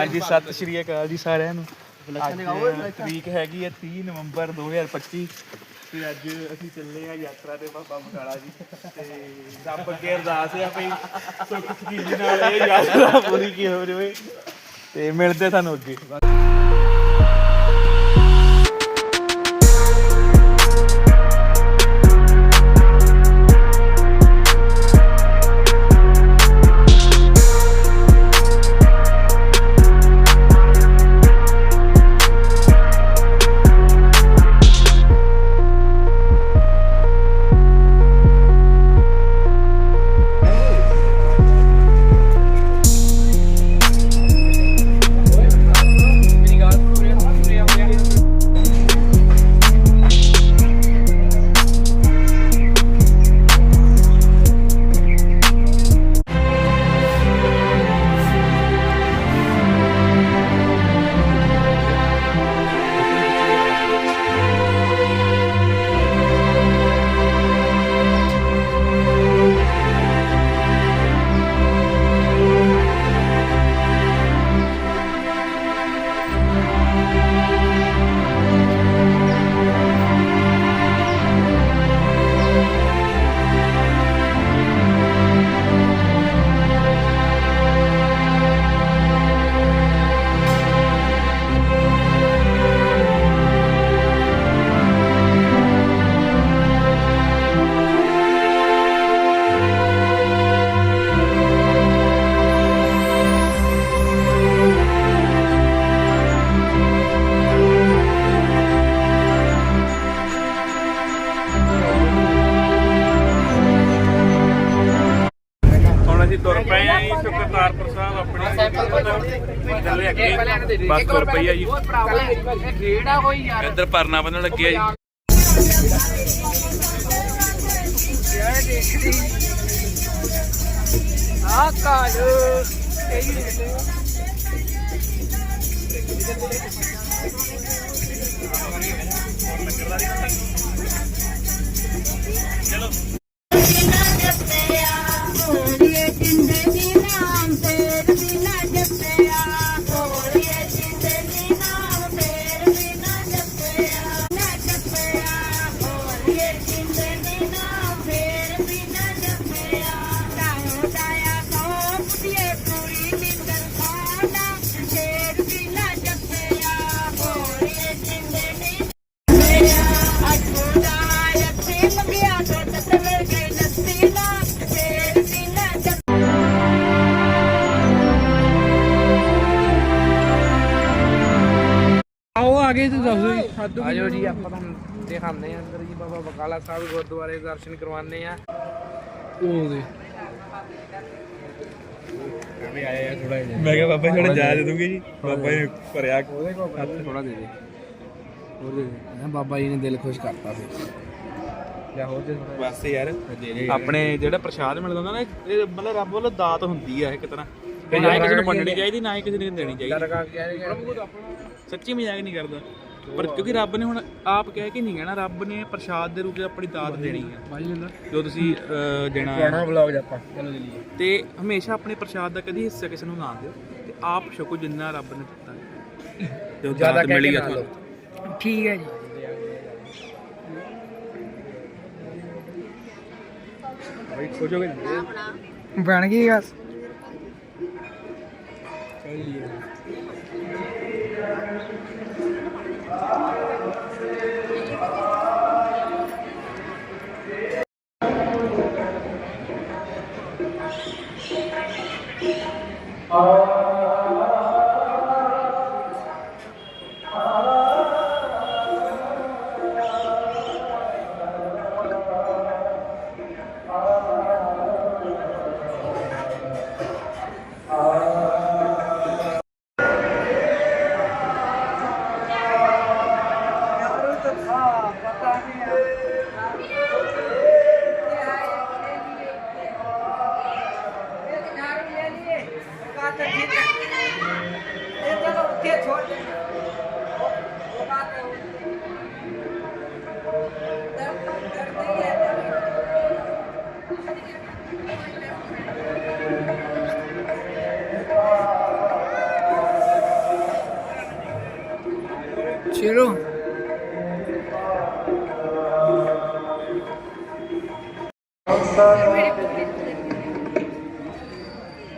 ਹਾਂਜੀ ਸਤਿ ਸ਼੍ਰੀ ਅਕਾਲ ਜੀ ਸਾਰਿਆਂ ਨੂੰ। ਅੱਜ ਤਰੀਕ ਹੈਗੀ ਹੈ 30 ਨਵੰਬਰ 2025 ਤੇ ਅੱਜ ਅਸੀਂ ਚੱਲੇ ਆ ਯਾਤਰਾ ਤੇ ਬਾਬਾ ਬਕਾਲਾ ਜੀ। ਤੇ ਰੱਬ ਅੱਗੇ ਅਰਦਾਸ ਹੈ ਭਈ ਸੁੱਖ ਸਕੀਜੀ ਨਾਲ ਇਹ ਯਾਤਰਾ ਪੂਰੀ ਕੀ ਹੋ ਜਾਵੇ। ਤੇ ਮਿਲਦੇ ਤੁਹਾਨੂੰ ਅੱਗੇ। 500 ਰੁਪਈਆ ਜੀ ਕਿਹੜਾ ਹੋਈ ਯਾਰ ਇੱਧਰ ਪਰਨਾ ਬੰਨਣ ਲੱਗੇ ਆ ਜੀ ਯਾਰ ਦੇਖਦੀ ਆ ਕਾਲ ਇਹ ਹੀ ਦੇਖਦੇ ਚਲੋ ਆਓ ਆਗੇ ਤੂੰ ਦੱਸੋ ਜੀ ਆਜੋ ਜੀ ਆਪਾਂ ਤੁਹਾਨੂੰ ਦਿਖਾਉਂਦੇ ਆ ਅੰਦਰ ਜੀ ਬਾਬਾ ਬਕਾਲਾ ਸਾਹਿਬ ਗੁਰਦੁਆਰੇ ਦੇ ਦਰਸ਼ਨ ਕਰਵਾਉਂਦੇ ਆ ਉਹ ਦੇ। ਵੀ ਆਏ ਆ ਥੋੜਾ ਜਿਹਾ। ਮੈਂ ਕਿਹਾ ਬਾਬਾ ਥੋੜਾ ਜਾ ਦੇ ਦੂੰਗੇ ਜੀ। ਬਾਬਾ ਨੇ ਭਰਿਆ ਉਹਦੇ ਕੋਲ ਥੋੜਾ ਦੇ ਦੇ। ਹੋਰ ਦੇ ਦੇ। ਬਾਬਾ ਜੀ ਨੇ ਦਿਲ ਖੁਸ਼ ਕਰਤਾ ਫਿਰ। ਜਾਂ ਹੋਰ ਦੇ ਥੋੜਾ ਬਸ ਯਾਰ। ਆਪਣੇ ਜਿਹੜਾ ਪ੍ਰਸ਼ਾਦ ਮਿਲਦਾ ਹੁੰਦਾ ਨਾ ਇਹ ਮਤਲਬ ਰੱਬ ਵੱਲੋਂ ਦਾਤ ਹੁੰਦੀ ਆ ਇਹ ਕਿਤਨਾ ਇਹ ਨਾ ਹੀ ਕਿਸੇ ਨੂੰ ਵੰਡਣੀ ਚਾਹੀਦੀ ਨਾ ਹੀ ਕਿਸੇ ਨੂੰ ਦੇਣੀ ਚਾਹੀਦੀ। ਸੱਚੀ ਮਜ਼ਾਕ ਨਹੀਂ ਕਰਦਾ। ਪਰ ਕਿਉਂਕਿ ਰੱਬ ਨੇ ਹੁਣ ਆਪ ਕਹਿ ਕੇ ਨਹੀਂ ਕਹਿਣਾ ਰੱਬ ਨੇ ਪ੍ਰਸ਼ਾਦ ਦੇ ਰੂਪ ਵਿੱਚ ਆਪਣੀ ਦਾਤ ਦੇਣੀ ਹੈ ਜੋ ਤੁਸੀਂ ਅਹ, ਦੇਣਾ ਵਲੌਗ ਆਪਾਂ। ਚਲੋ ਜਲੀਏ ਤੇ ਹਮੇਸ਼ਾ ਆਪਣੇ ਪ੍ਰਸ਼ਾਦ ਦਾ ਕਦੀ ਹਿੱਸਾ ਕਿਸੇ ਨੂੰ ਨਾ ਦਿਓ। ਤੇ ਆਪ ਛਕੋ ਜਿੰਨਾ ਰੱਬ ਨੇ ਦਿੱਤਾ। ਹੈ। ਜੋ ਦਾਤ ਮਿਲੀ ਆ ਤੁਹਾਨੂੰ। ਠੀਕ ਹੈ ਜੀ। ਬਈ ਗਏ। ਬਣ ਗਈ ਬਸ। earlier.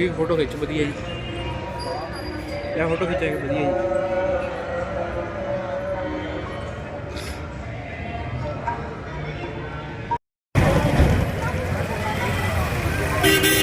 ਵੀ ਫੋਟੋ ਖਿੱਚ ਵਧੀਆ ਜੀ। ਇਹ ਫੋਟੋ ਖਿੱਚਾਂਗੇ ਵਧੀਆ ਜੀ। ਓਕੇ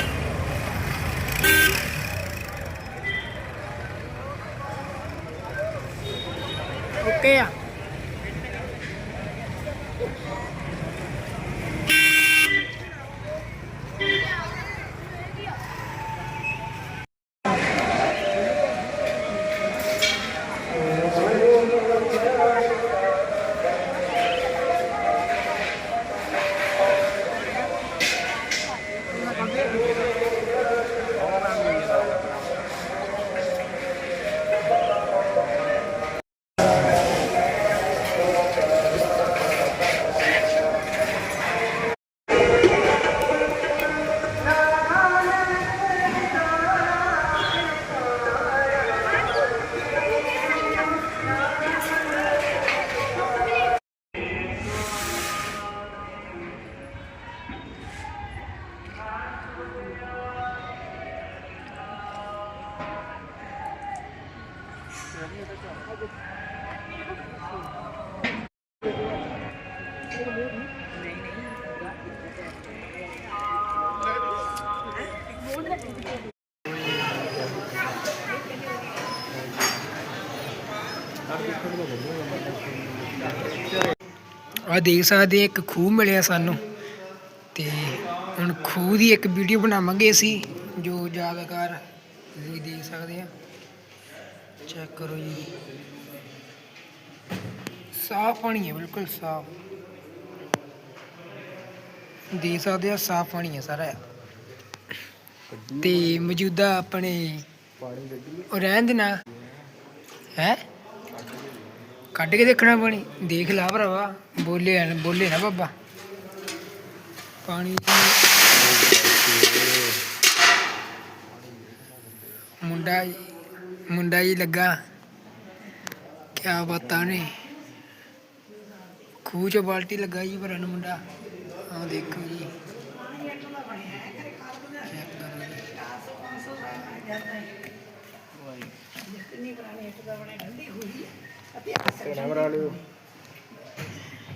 ਆ ਦੇਖ ਸਕਦੇ ਇੱਕ ਖੂਹ ਮਿਲਿਆ ਸਾਨੂੰ ਤੇ ਹੁਣ ਖੂਹ ਦੀ ਇੱਕ ਵੀਡੀਓ ਬਣਾਵਾਂਗੇ ਅਸੀਂ, ਜੋ ਯਾਦਗਾਰ ਤੁਸੀਂ ਦੇਖ ਸਕਦੇ ਆ। ਚੈੱਕ ਕਰੋ ਜੀ। ਸਾਫ਼ ਪਾਣੀ ਹੈ, ਬਿਲਕੁਲ ਸਾਫ਼। ਦੇ ਸਕਦੇ ਆ, ਸਾਫ਼ ਪਾਣੀ ਹੈ ਸਾਰਾ। ਤੇ ਮੌਜੂਦਾ ਆਪਣੇ ਉਹ ਰਹਿਣ ਦੇਣਾ। ਹੈ? ਕੱਢ ਕੇ ਦੇਖਣਾ ਪਾਣੀ। ਦੇਖ ਲਾ ਭਰਾਵਾ। ਬੋਲੇ ਬੋਲੇ ਨਾ ਬਾਬਾ। ਪਾਣੀ ਮੁੰਡਾ ਮੁੰਡਾ ਜੀ ਲੱਗਾ। ਕਿਆ ਬਾਤਾਂ ਨੇ। ਖੂਹ ਚ ਬਾਲਟੀ ਲੱਗਾ ਜੀ ਭਰਨ ਮੁੰਡਾ। ਆਹ ਦੇਖੋ ਜੀ। ਚੈੱਕ ਕਰੋ ਜੀ।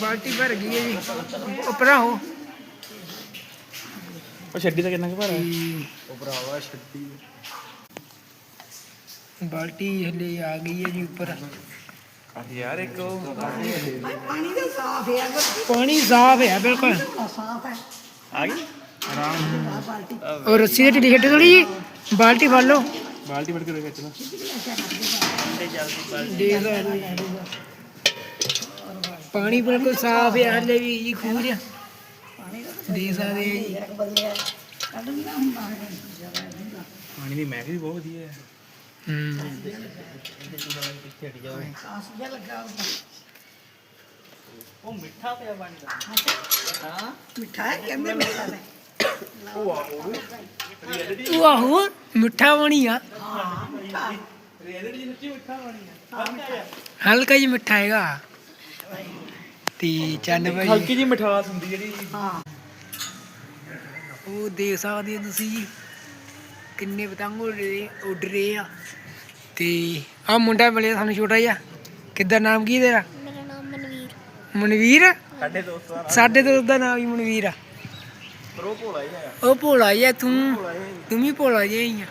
ਭਰ ਗਈ ਹੈ ਜੀ। ਉਪਰਾ ਹੋ। ਉਹ ਛੱਡੀ ਤਾਂ ਕਿੰਨਾ ਕੁ ਭਾਰਾ ਉਹ ਭਰਾਵਾ ਛੱਡੀ ਬਾਲਟੀ ਹਲੇ ਆ ਗਈ ਹੈ ਜੀ ਉੱਪਰ। ਯਾਰ ਇੱਕ ਉਹ। ਪਾਣੀ ਸਾਫ਼ ਹੈ ਬਿਲਕੁਲ। ਆ ਗਈ? ਔਰ ਰੱਸੀ ਦੇ ਢਿੱਲੀ ਛੱਡ ਥੋੜੀ ਜੀ ਬਾਲਟੀ ਫੜ ਲਓ ਬਾਲਟੀ ਫੜ ਕੇ ਖਿੱਚ ਲਾ ਦੇਖ ਲਓ ਪਾਣੀ ਬਿਲਕੁਲ ਸਾਫ਼ ਹੈ ਹਲੇ ਵੀ ਜੀ ਖੂਹ ਜਿਹਾ। ਦੇਖ ਸਕਦੇ ਆ ਜੀ। ਪਾਣੀ ਦੀ ਮਹਿਕ ਵੀ ਬਹੁਤ ਵਧੀਆ ਹੈ। ਹੂੰ। ਮਿੱਠਾ ਹੈ ਕਹਿੰਦੇ ਮਿੱਠਾ ਹੈ। ਉਹ ਆਹੋ। ਉਹ ਆਹੋ ਮਿੱਠਾ ਪਾਣੀ ਆ। ਰਿਐਲਿਟੀ ਜੀ ਸੱਚੀ ਮਿੱਠਾ ਪਾਣੀ ਆ। ਹਲਕਾ ਜਿਹਾ ਮਿੱਠਾ ਹੈਗਾ। ਤੇ ਚੰਨ ਭਾਈ ਹਲਕੀ ਜੀ ਮਿਠਾਸ ਹੁੰਦੀ ਜਿਹੜੀ ਉਹ ਦੇਖ ਸਕਦੇ ਹੋ ਤੁਸੀਂ ਜੀ ਕਿੰਨੇ ਪਤੰਗ ਉੱਡ ਰਹੇ ਉੱਡ ਰਹੇ ਆ। ਤੇ ਆ ਮੁੰਡਾ ਮਿਲਿਆ ਸਾਨੂੰ ਛੋਟਾ ਜਿਹਾ। ਕਿੱਦਾਂ ਨਾਮ ਕੀ ਤੇਰਾ? ਮੇਰਾ ਨਾਮ ਮਨਵੀਰ। ਮਨਵੀਰ? ਸਾਡੇ ਦੋਸਤਾਂ ਨਾਲ ਸਾਡੇ ਦੋਸਤ ਦਾ ਨਾਮ ਹੀ ਮਨਵੀਰ ਆ। ਪ੍ਰੋ ਭੋਲਾ ਹੀ ਹੈ ਉਹ ਭੋਲਾ ਜਿਹਾ ਤੂੰ। ਤੂੰ ਵੀ ਭੋਲਾ ਜਿਹਾ ਹੀ ਆ।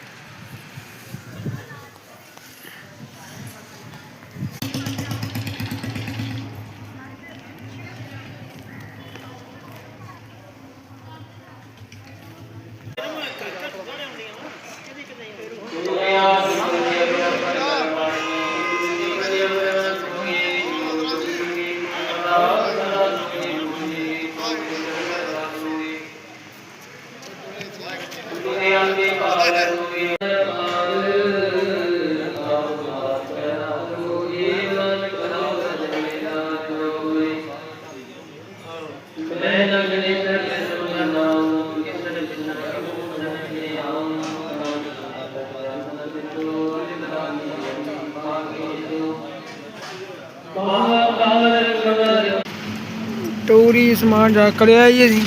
ਟੋਰੀ ਸਮਾਨ ਜਾ ਕਰਿਆ ਜੀ। ਅਸੀਂ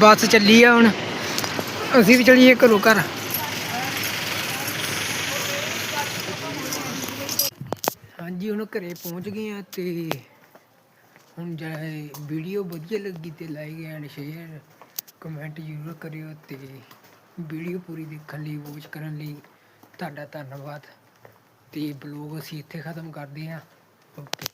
ਬੱਸ ਚੱਲੀ ਆ ਹੁਣ। ਅਸੀਂ ਵੀ ਚਲੀਏ ਘਰੋਂ ਘਰ। ਹਾਂਜੀ, ਹੁਣ ਘਰੇ ਪਹੁੰਚ ਗਏ ਆ ਤੇ ਹੁਣ ਜੇ ਵੀਡੀਓ ਵਧੀਆ ਲੱਗੀ ਤੇ ਲਾਈਕ ਐਂਡ ਸ਼ੇਅਰ ਕਮੈਂਟ ਜ਼ਰੂਰ ਕਰਿਓ ਤੇ ਵੀਡੀਓ ਪੂਰੀ ਦੇਖਣ ਲਈ ਵਾਚ ਕਰਨ ਲਈ ਤੁਹਾਡਾ ਧੰਨਵਾਦ। ਤੇ ਬਲੌਗ ਅਸੀਂ ਇੱਥੇ ਖਤਮ ਕਰਦੇ ਹਾਂ। ਓਕੇ